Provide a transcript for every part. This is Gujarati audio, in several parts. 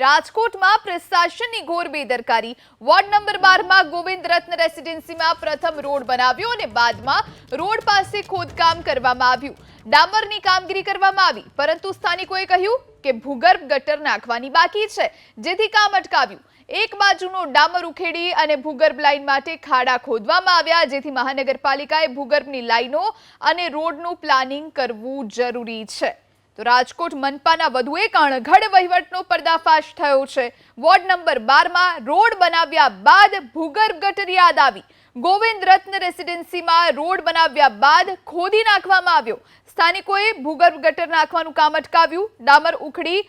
રાજકોટમાં પ્રશાસનની ઘોર બેદરકારી. વોર્ડ નંબર બારમાં ગોવિંદ રત્ન રેસિડેન્સીમાં પ્રથમ રોડ બનાવ્યો અને બાદમાં રોડ પાસે ખોદકામ કરવામાં આવ્યું. ડામરની કામગીરી કરવામાં આવી, પરંતુ સ્થાનિકોએ કહ્યું કે ભૂગર્ભ ગટર નાખવાની બાકી છે, જેથી કામ અટકાવ્યું. એક બાજુનો ડામર ઉખેડી અને ભૂગર્ભ લાઇન માટે ખાડા ખોદવામાં આવ્યા, જેથી મહાનગરપાલિકાએ ભૂગર્ભની લાઇનો અને રોડનું પ્લાનિંગ કરવું જરૂરી છે. તો રાજકોટ મનપાના વધુ એક અણઘડ વહીવટનો પર્દાફાશ થયો છે. વોર્ડ નંબર બારમાં રોડ બનાવ્યા બાદ ભૂગર્ભ ગટર યાદ આવી. ગોવિંદ રત્ન રેસિડેન્સીમાં રોડ બનાવ્યા બાદ ખોદી નાખવામાં આવ્યો. સ્થાનિકોએ ભૂગર્ભ ગટર નાખવાનું કામ અટકાવ્યું. ડામર ઉખડી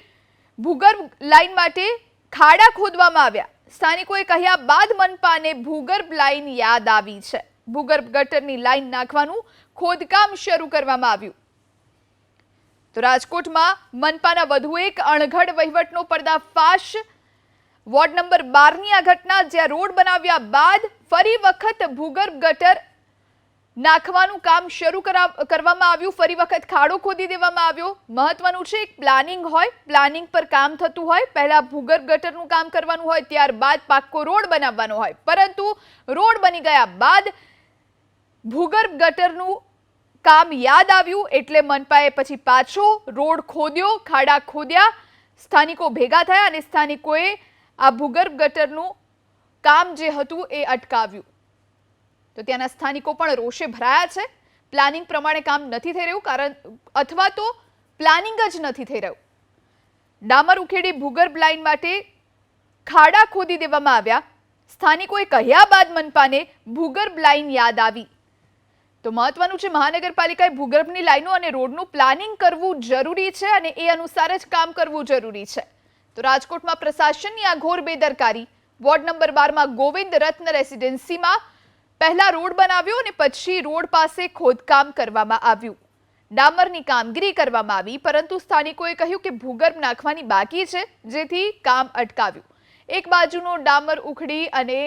ભૂગર્ભ લાઇન માટે ખાડા ખોદવામાં આવ્યા. સ્થાનિકોએ કહ્યા, બાદ મનપાને ભૂગર્ભ લાઇન યાદ આવી છે. ભૂગર્ભ ગટરની લાઇન નાખવાનું ખોદકામ શરૂ કરવામાં આવ્યું. તો રાજકોટમાં મનપાના વધુ એક અણઘડ વહીવટનો પર્દાફાશ. વોર્ડ નંબર બારની આ ઘટના જ્યાં રોડ બનાવ્યા બાદ ફરી વખત ભૂગર્ભ ગટર નાખવાનું કામ શરૂ કરા- કરવામાં આવ્યું. ફરી વખત ખાડો ખોદી દેવામાં આવ્યો. મહત્વનું છે, એક પ્લાનિંગ હોય, પ્લાનિંગ પર કામ થતું હોય. પહેલા ભૂગર્ભ ગટરનું કામ કરવાનું હોય, ત્યારબાદ પાક્કો રોડ બનાવવાનો હોય. પરંતુ રોડ બની ગયા બાદ ભૂગર્ભ ગટરનું કામ યાદ આવ્યું એટલે મનપાએ પછી પાછો રોડ ખોદ્યો, ખાડા ખોદ્યા, સ્થાનિકો ભેગા થયા અને સ્થાનિકોએ આ ભૂગર્ભ ગટરનું કામ જે હતું એ અટકાવ્યું. તો ત્યાંના સ્થાનિકો પણ રોષે ભરાયા છે. પ્લાનિંગ પ્રમાણે કામ નથી થઈ રહ્યું, કારણ અથવા તો પ્લાનિંગ જ નથી થઈ રહ્યું. ડામર ઉખેડી ભૂગર્ભ લાઇન માટે ખાડા ખોદી દેવામાં આવ્યા. સ્થાનિકોએ કહ્યા બાદ મનપાને ભૂગર્ભ લાઇન યાદ આવી. તો મહત્વનું છે, મહાનગરપાલિકાએ ભૂગર્ભની લાઈનો અને રોડનું પ્લાનિંગ કરવું જરૂરી છે અને એ અનુસાર જ કામ કરવું જરૂરી છે. તો રાજકોટમાં પ્રશાસનની આ ઘોર બેદરકારી, વોર્ડ નંબર બારમાં ગોવિંદ રત્ન રેસિડેન્સીમાં પહેલા રોડ બનાવ્યો અને પછી રોડ પાસે ખોદકામ કરવામાં આવ્યું. ડામરની કામગીરી કરવામાં આવી, પરંતુ સ્થાનિકોએ કહ્યું કે ભૂગર્ભ નાખવાની બાકી છે, જેથી કામ અટકાવ્યું. એક બાજુનો ડામર ઉખડી અને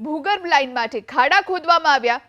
ભૂગર્ભ લાઇન માટે ખાડા ખોદવામાં આવ્યા.